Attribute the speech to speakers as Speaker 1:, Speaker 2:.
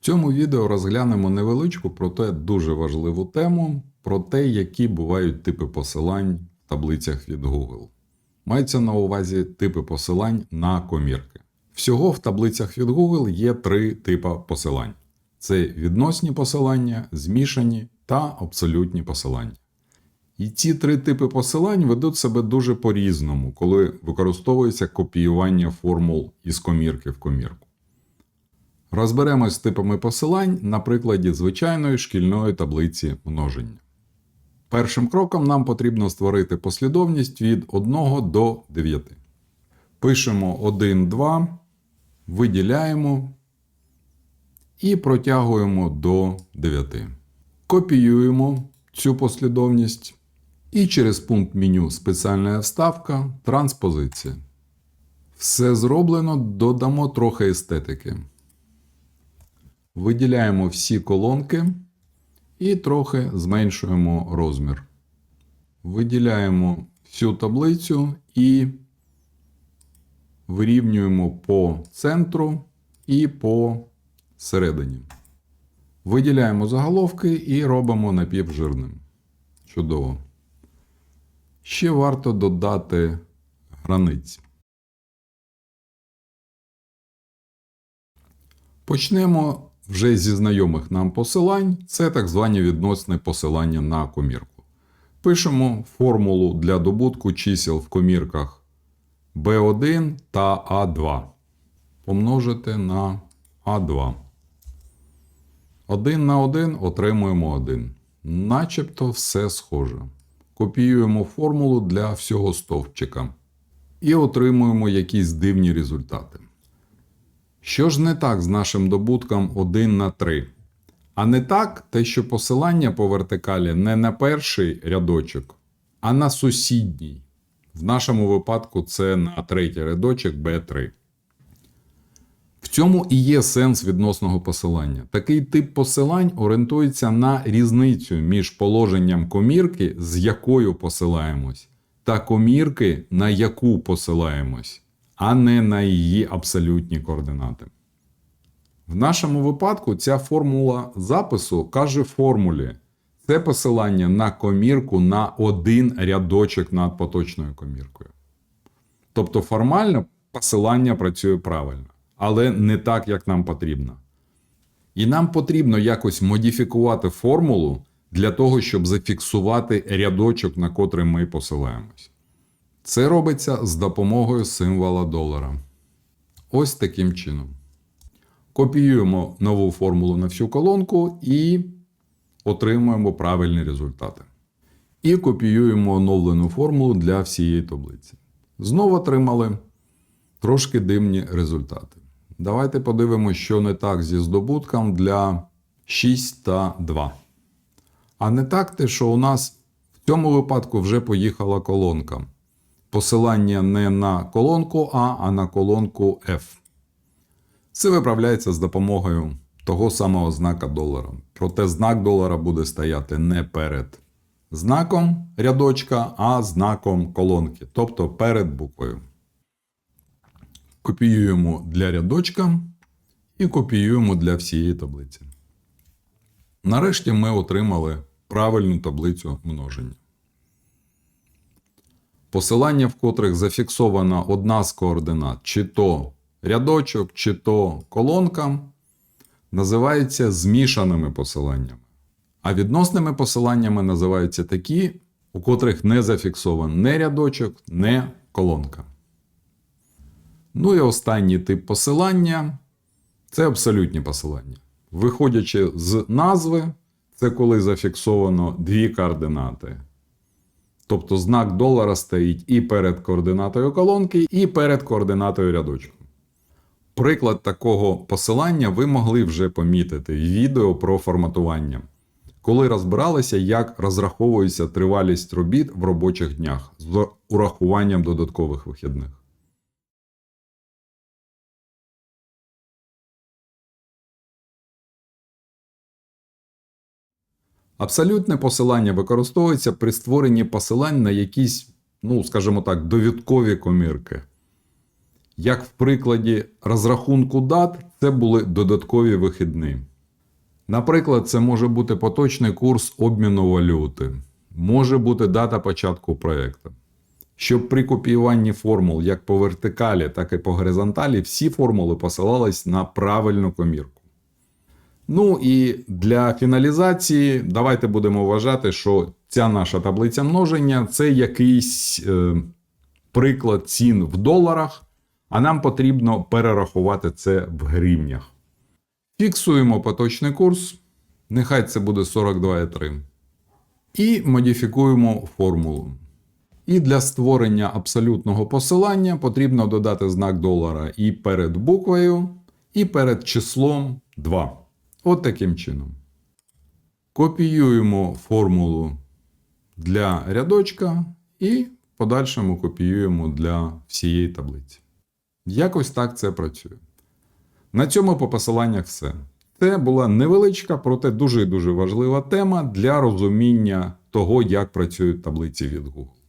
Speaker 1: цьому відео розглянемо невеличку, проте дуже важливу тему про те, які бувають типи посилань в таблицях від Google. Мається на увазі типи посилань на комірки. Всього в таблицях від Google є три типи посилань: це відносні посилання, змішані та абсолютні посилання. І ці три типи посилань ведуть себе дуже по-різному, коли використовується копіювання формул із комірки в комірку. Розберемось з типами посилань на прикладі звичайної шкільної таблиці множення. Першим кроком нам потрібно створити послідовність від 1 до 9. Пишемо 1, 2, виділяємо і протягуємо до 9. Копіюємо цю послідовність і через пункт меню Спеціальна вставка Транспозиція. Все зроблено, додамо трохи естетики. Виділяємо всі колонки і трохи зменшуємо розмір. Виділяємо всю таблицю і вирівнюємо по центру і по середині. Виділяємо заголовки і робимо напівжирним. Чудово. Ще варто додати границь. Почнемо вже зі знайомих нам посилань. Це так звані відносне посилання на комірку. Пишемо формулу для добутку чисел в комірках B1 та А2. Помножити на А2. 1 на 1 отримуємо 1. Начебто все схоже. Копіюємо формулу для всього стовпчика. І отримуємо якісь дивні результати. Що ж не так з нашим добутком 1 на 3? А не так те, що посилання по вертикалі не на перший рядочок, а на сусідній. В нашому випадку це на третій рядочок B3. В цьому і є сенс відносного посилання. Такий тип посилань орієнтується на різницю між положенням комірки, з якою посилаємось, та комірки, на яку посилаємось, а не на її абсолютні координати. В нашому випадку ця формула запису каже формулі. Це посилання на комірку на один рядочок над поточною коміркою. Тобто формально посилання працює правильно, але не так, як нам потрібно. І нам потрібно якось модифікувати формулу для того, щоб зафіксувати рядочок, на котрий ми посилаємось. Це робиться з допомогою символа долара. Ось таким чином. Копіюємо нову формулу на всю колонку і отримуємо правильні результати. І копіюємо оновлену формулу для всієї таблиці. Знову отримали трошки дивні результати. Давайте подивимося, що не так зі здобутком для 6 та 2. А не так те, що у нас в цьому випадку вже поїхала колонка. Посилання не на колонку А, а на колонку F. Це виправляється з допомогою того самого знака долара. Проте знак долара буде стояти не перед знаком рядочка, а знаком колонки, тобто перед буквою. Копіюємо для рядочка і копіюємо для всієї таблиці. Нарешті ми отримали правильну таблицю множення. Посилання, в котрих зафіксована одна з координат, чи то рядочок, чи то колонка, називаються змішаними посиланнями. А відносними посиланнями називаються такі, у котрих не зафіксований не рядочок, не колонка. Ну і останній тип посилання це абсолютні посилання. Виходячи з назви, це коли зафіксовано дві координати. Тобто знак долара стоїть і перед координатою колонки, і перед координатою рядочку. Приклад такого посилання ви могли вже помітити в відео про форматування, коли розбиралися, як розраховується тривалість робіт в робочих днях з урахуванням додаткових вихідних. Абсолютне посилання використовується при створенні посилань на якісь, ну, скажімо так, довідкові комірки. Як в прикладі розрахунку дат, це були додаткові вихідні. Наприклад, це може бути поточний курс обміну валюти, може бути дата початку проєкту. Щоб при копіюванні формул як по вертикалі, так і по горизонталі всі формули посилались на правильну комірку. Ну і для фіналізації давайте будемо вважати, що ця наша таблиця множення це якийсь е, приклад цін в доларах, а нам потрібно перерахувати це в гривнях. Фіксуємо поточний курс, нехай це буде 42,3. І модифікуємо формулу. І для створення абсолютного посилання потрібно додати знак долара і перед буквою, і перед числом 2. От таким чином. Копіюємо формулу для рядочка і в подальшому копіюємо для всієї таблиці. Якось так це працює. На цьому по посиланнях все. Це була невеличка, проте дуже дуже важлива тема для розуміння того, як працюють таблиці від Google.